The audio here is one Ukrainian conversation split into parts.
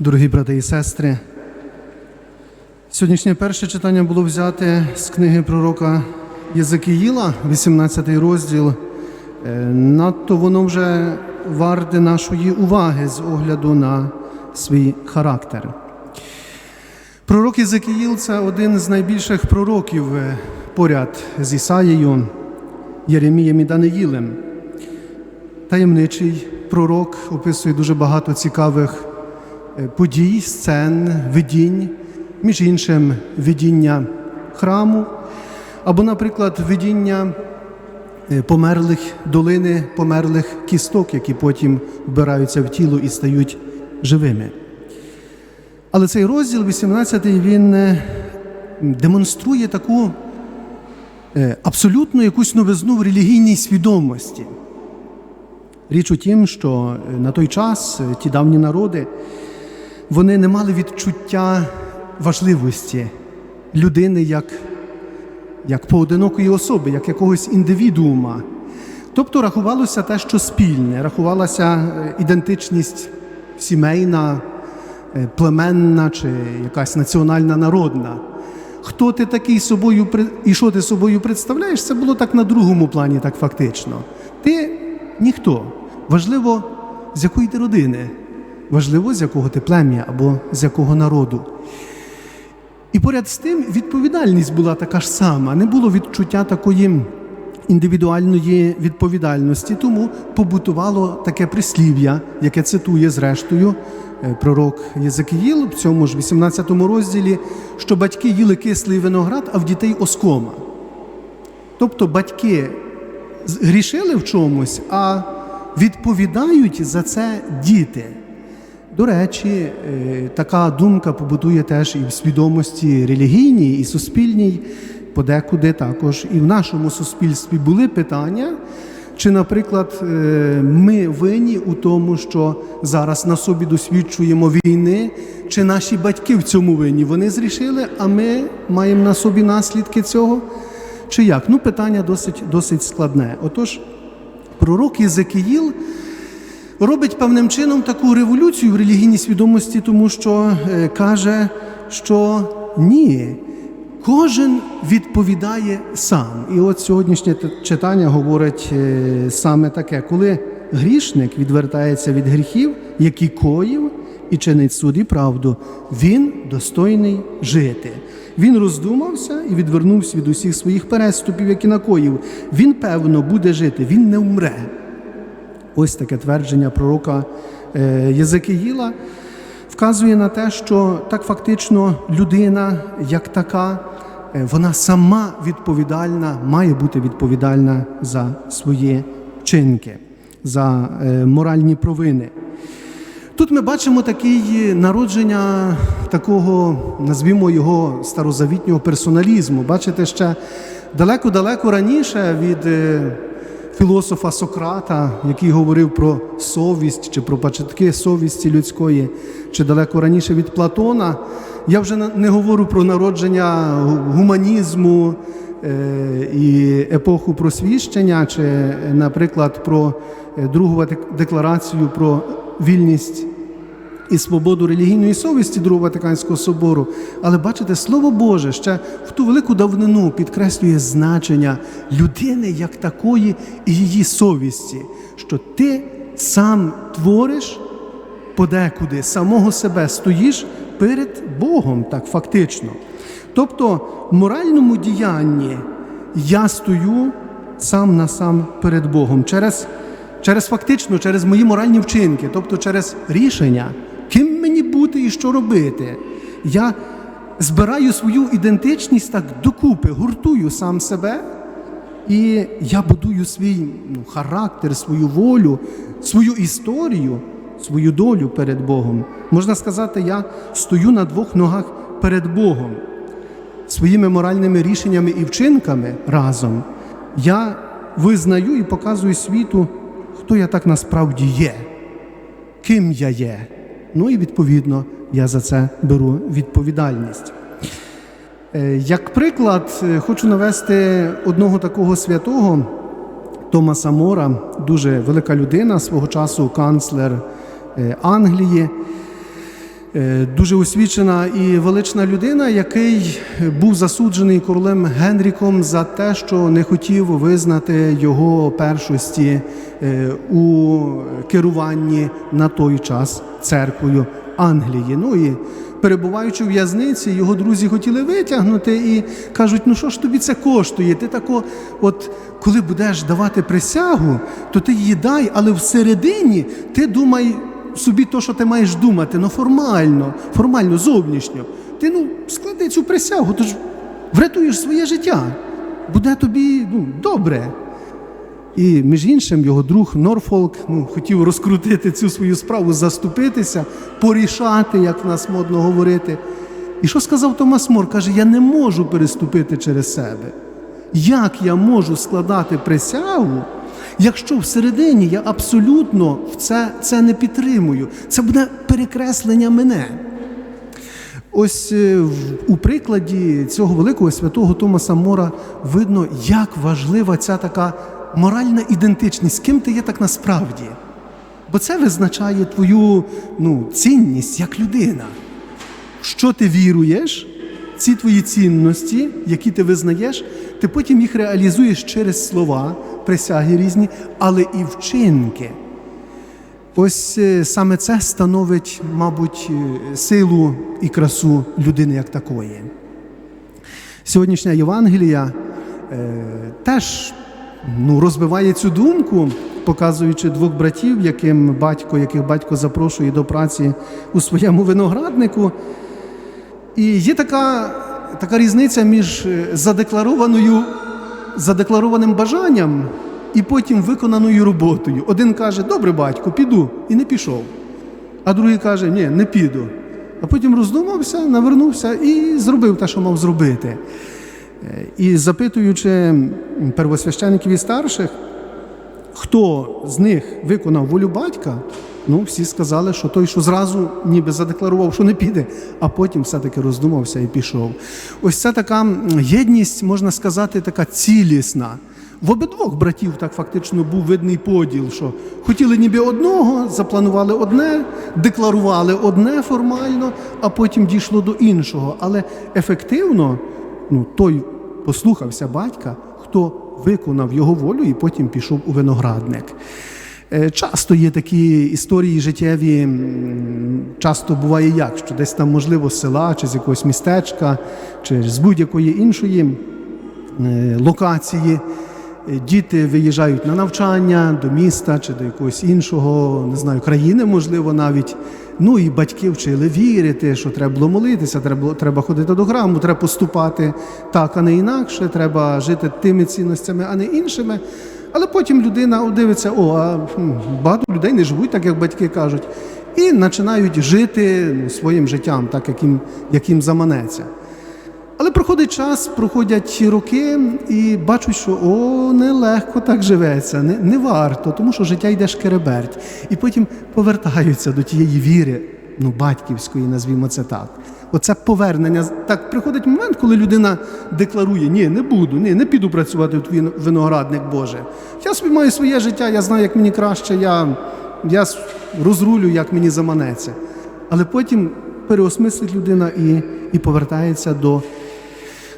Дорогі брати і сестри, сьогоднішнє перше читання було взяте з книги пророка Єзекіїла, 18 розділ. Е, Надто воно вже варте нашої уваги з огляду на свій характер. Пророк Єзекіїл це один з найбільших пророків е, поряд з Ісаєю, Єремієм і Даниїлем. Таємничий пророк описує дуже багато цікавих подій, сцен, видінь, між іншим, видіння храму, або, наприклад, видіння е, померлих долини померлих кісток, які потім вбираються в тіло і стають живими. Але цей розділ 18 він е, демонструє таку е, абсолютну якусь новизну в релігійній свідомості. Річ у тім, що на той час ті давні народи вони не мали відчуття важливості людини як, як поодинокої особи, як якогось індивідуума. Тобто рахувалося те, що спільне, рахувалася е, ідентичність сімейна, е, племенна чи якась національна народна. Хто ти такий собою і що ти собою представляєш, це було так на другому плані, так фактично. Ти ніхто. Важливо, з якої ти родини, важливо, з якого ти плем'я або з якого народу. І поряд з тим відповідальність була така ж сама, не було відчуття такої індивідуальної відповідальності, тому побутувало таке прислів'я, яке цитує зрештою е, пророк Єзекіїл в цьому ж 18 розділі, що батьки їли кислий виноград, а в дітей оскома. Тобто батьки грішили в чомусь, а відповідають за це діти. До речі, е, така думка побутує теж і в свідомості релігійній і суспільній, подекуди також і в нашому суспільстві були питання, чи, наприклад, е, ми винні у тому, що зараз на собі досвідчуємо війни, чи наші батьки в цьому винні? Вони зрішили, а ми маємо на собі наслідки цього? Чи як? Ну, питання досить, досить складне. Отож, пророк Єзекіїл робить певним чином таку революцію в релігійній свідомості, тому що е, каже, що ні, кожен відповідає сам. І от сьогоднішнє читання говорить е, саме таке, коли грішник відвертається від гріхів, які коїв, і чинить суд і правду, він достойний жити. Він роздумався і відвернувся від усіх своїх переступів, які накоїв. Він, певно, буде жити, він не вмре. Ось таке твердження пророка е, Єзекиїла вказує на те, що так фактично людина, як така, е, вона сама відповідальна, має бути відповідальна за свої вчинки, за е, моральні провини. Тут ми бачимо такий народження такого, назвімо його старозавітнього персоналізму. Бачите, ще далеко-далеко раніше від філософа Сократа, який говорив про совість чи про початки совісті людської, чи далеко раніше від Платона. Я вже не говорю про народження гуманізму е, і епоху просвіщення, чи, наприклад, про другу декларацію про вільність і свободу релігійної совісті Другого Ватиканського собору. Але бачите, Слово Боже ще в ту велику давнину підкреслює значення людини як такої і її совісті, що ти сам твориш подекуди, самого себе стоїш перед Богом, так фактично. Тобто в моральному діянні я стою сам на сам перед Богом через, через фактично, через мої моральні вчинки, тобто через рішення, бути і що робити. Я збираю свою ідентичність так докупи, гуртую сам себе. І я будую свій ну, характер, свою волю, свою історію, свою долю перед Богом. Можна сказати, я стою на двох ногах перед Богом. Своїми моральними рішеннями і вчинками разом я визнаю і показую світу, хто я так насправді є, ким я є. Ну і відповідно я за це беру відповідальність. Е, Як приклад, е, хочу навести одного такого святого Томаса Мора, дуже велика людина, свого часу канцлер е, Англії. Дуже освічена і велична людина, який був засуджений королем Генріком за те, що не хотів визнати його першості у керуванні на той час церквою Англії. Ну і перебуваючи в в'язниці, його друзі хотіли витягнути і кажуть: ну що ж тобі це коштує? Ти тако, от коли будеш давати присягу, то ти її дай, але всередині ти думай собі то, що ти маєш думати, ну формально, формально, зовнішньо. Ти ну склади цю присягу, то ж врятуєш своє життя. Буде тобі ну, добре. І між іншим, його друг Норфолк ну, хотів розкрутити цю свою справу, заступитися, порішати, як в нас модно говорити. І що сказав Томас Мор? Каже: я не можу переступити через себе. Як я можу складати присягу, якщо всередині я абсолютно в це, це не підтримую? Це буде перекреслення мене. Ось е, у прикладі цього великого святого Томаса Мора видно, як важлива ця така моральна ідентичність, ким ти є так насправді. Бо це визначає твою ну, цінність як людина. Що ти віруєш, ці твої цінності, які ти визнаєш, ти потім їх реалізуєш через слова, присяги різні, але і вчинки. Ось е, саме це становить, мабуть, е, силу і красу людини як такої. Сьогоднішня Євангелія е, теж ну, розбиває цю думку, показуючи двох братів, яким батько, яких батько запрошує до праці у своєму винограднику. І є така, така різниця між е, задекларованою, задекларованим бажанням і потім виконаною роботою. Один каже, добре, батько, піду, і не пішов. А другий каже, ні, не піду. А потім роздумався, навернувся і зробив те, що мав зробити. І запитуючи первосвящеників і старших, хто з них виконав волю батька, ну всі сказали, що той, що зразу ніби задекларував, що не піде, а потім все-таки роздумався і пішов. Ось це така єдність, можна сказати, така цілісна. В обидвох братів так фактично був видний поділ, що хотіли ніби одного, запланували одне, декларували одне формально, а потім дійшло до іншого. Але ефективно ну, той послухався батька, хто виконав його волю і потім пішов у виноградник. Е, Часто є такі історії життєві, часто буває як, що десь там, можливо, з села чи з якогось містечка, чи з будь-якої іншої е, локації. Е, Діти виїжджають на навчання до міста чи до якогось іншого, не знаю, країни, можливо, навіть. Ну і батьки вчили вірити, що треба було молитися, треба, треба ходити до храму, треба поступати так, а не інакше, треба жити тими цінностями, а не іншими. Але потім людина дивиться, о, а багато людей не живуть, так як батьки кажуть, і починають жити ну, своїм життям, так як їм, як їм заманеться. Але проходить час, проходять роки, і бачать, що о, нелегко так живеться, не, не варто, тому що життя йде шкереберть. І потім повертаються до тієї віри, ну, батьківської, назвімо це так. Оце повернення. Так приходить момент, коли людина декларує: ні, не буду, ні, не піду працювати в виноградник Боже. Я собі маю своє життя, я знаю, як мені краще, я, я розрулю, як мені заманеться. Але потім переосмислить людина і, і повертається до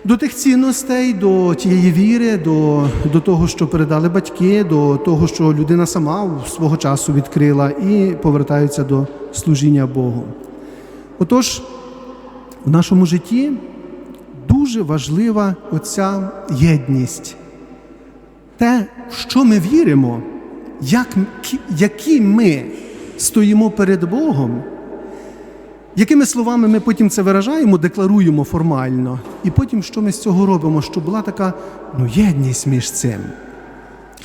до тих цінностей, до тієї віри, до, до того, що передали батьки, до того, що людина сама свого часу відкрила, і повертаються до служіння Богу. Отож, в нашому житті дуже важлива оця єдність. Те, в що ми віримо, як, які ми стоїмо перед Богом, якими словами ми потім це виражаємо, декларуємо формально, і потім що ми з цього робимо, щоб була така ну, єдність між цим.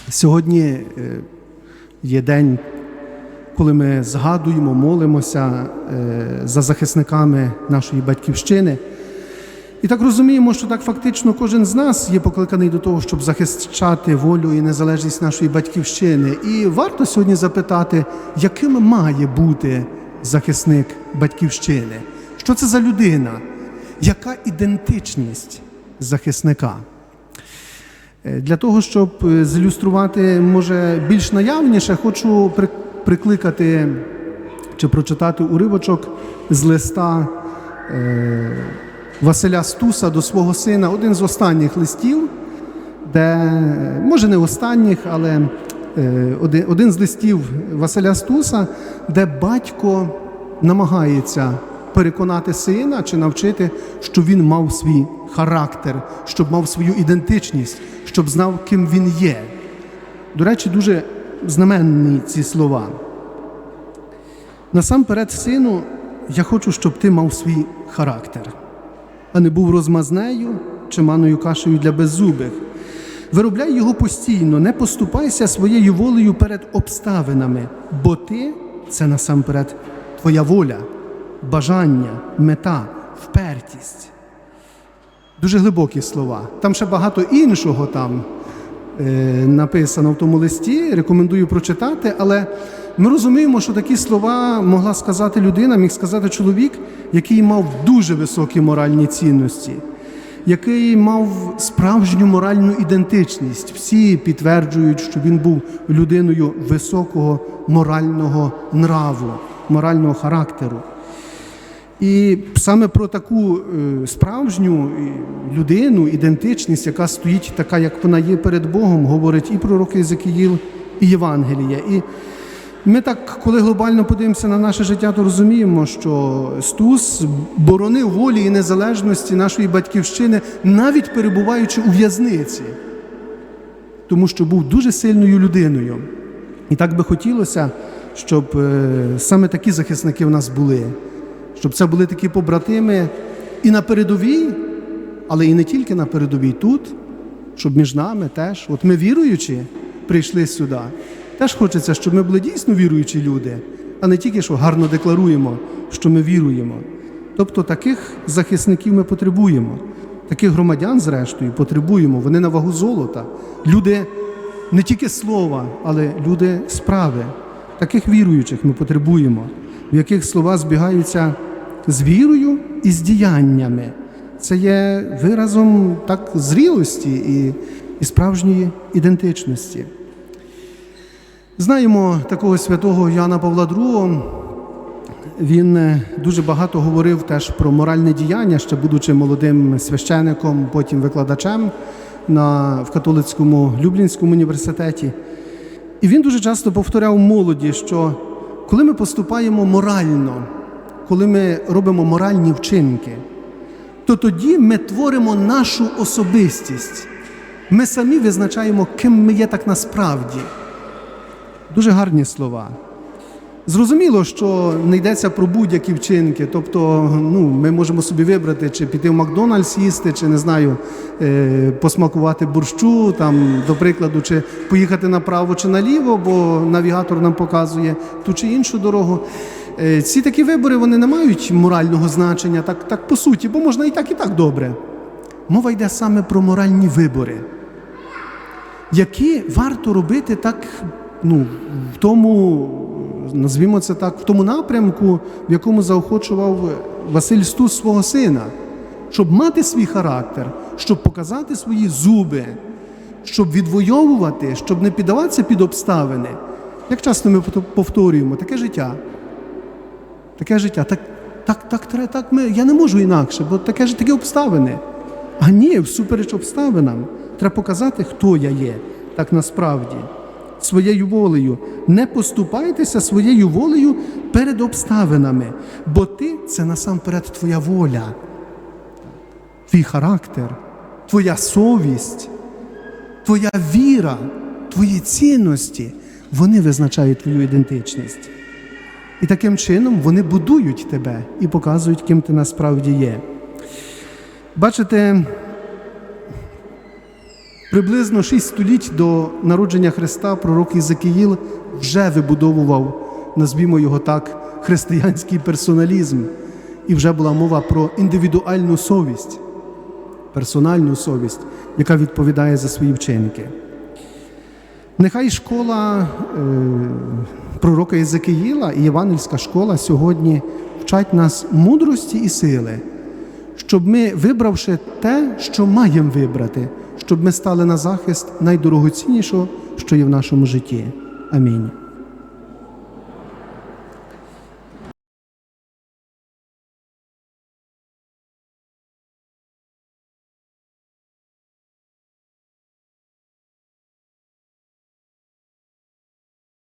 Сьогодні е, є день, коли ми згадуємо, молимося е, за захисниками нашої батьківщини. І так розуміємо, що так фактично кожен з нас є покликаний до того, щоб захищати волю і незалежність нашої батьківщини. І варто сьогодні запитати, яким має бути захисник батьківщини? Що це за людина? Яка ідентичність захисника? Е, Для того, щоб е, зілюструвати, може, більш наявніше, хочу прикликати чи прочитати уривочок з листа е, Василя Стуса до свого сина, один з останніх листів, де, може не останніх, але один, один з листів Василя Стуса, де батько намагається переконати сина чи навчити, щоб він мав свій характер, щоб мав свою ідентичність, щоб знав, ким він є. До речі, дуже знаменні ці слова. Насамперед, сину, я хочу, щоб ти мав свій характер, а не був розмазнею чи маною кашею для беззубих. Виробляй його постійно, не поступайся своєю волею перед обставинами, бо ти це насамперед твоя воля, бажання, мета, впертість. Дуже глибокі слова. Там ще багато іншого там е, написано в тому листі. Рекомендую прочитати, але ми розуміємо, що такі слова могла сказати людина, міг сказати чоловік, який мав дуже високі моральні цінності, який мав справжню моральну ідентичність. Всі підтверджують, що він був людиною високого морального нраву, морального характеру. І саме про таку е, справжню е, людину, ідентичність, яка стоїть така, як вона є перед Богом, говорить і пророк Єзекіїл, і Євангелія. І ми так, коли глобально подивимося на наше життя, то розуміємо, що Стус боронив волі і незалежності нашої батьківщини, навіть перебуваючи у в'язниці, тому що був дуже сильною людиною. І так би хотілося, щоб е, саме такі захисники в нас були щоб це були такі побратими і на передовій, але і не тільки на передовій тут, щоб між нами теж. От ми віруючі прийшли сюди. Теж хочеться, щоб ми були дійсно віруючі люди, а не тільки що гарно декларуємо, що ми віруємо. Тобто таких захисників ми потребуємо, таких громадян, зрештою, потребуємо. Вони на вагу золота. Люди не тільки слова, але люди справи. Таких віруючих ми потребуємо, в яких слова збігаються з вірою і з діяннями. Це є виразом так зрілості і, і справжньої ідентичності. Знаємо такого святого Яна Павла II. Він е, дуже багато говорив теж про моральне діяння, ще будучи молодим священником, потім викладачем на, в католицькому Люблінському університеті. І він дуже часто повторяв молоді, що коли ми поступаємо морально, коли ми робимо моральні вчинки, то тоді ми творимо нашу особистість. Ми самі визначаємо, ким ми є так насправді. Дуже гарні слова. Зрозуміло, що не йдеться про будь-які вчинки. Тобто, ну, ми можемо собі вибрати, чи піти в Макдональдс їсти, чи не знаю, е, посмакувати борщу, там, до прикладу, чи поїхати направо чи наліво, бо навігатор нам показує ту чи іншу дорогу. Е, ці такі вибори вони не мають морального значення, так, так по суті, бо можна і так, і так добре. Мова йде саме про моральні вибори, які варто робити так, ну, в тому, назвімо це так, в тому напрямку, в якому заохочував Василь Стус свого сина, щоб мати свій характер, щоб показати свої зуби, щоб відвоювати, щоб не піддаватися під обставини. Як часто ми повторюємо, таке життя. Таке життя. Так, так, так, так, так ми, я не можу інакше, бо таке ж такі обставини. А ні, всупереч обставинам. Треба показати, хто я є, так насправді, своєю волею. Не поступайтеся своєю волею перед обставинами, бо ти це насамперед твоя воля, твій характер, твоя совість, твоя віра, твої цінності, вони визначають твою ідентичність. І таким чином вони будують тебе і показують, ким ти насправді є. Бачите, приблизно шість століть до народження Христа пророк Ізекіїл вже вибудовував, назвімо його так, християнський персоналізм. І вже була мова про індивідуальну совість, персональну совість, яка відповідає за свої вчинки. Нехай школа е, пророка Єзекиїла і Євангельська школа сьогодні вчать нас мудрості і сили, щоб ми, вибравши те, що маємо вибрати, щоб ми стали на захист найдорогоціннішого, що є в нашому житті. Амінь.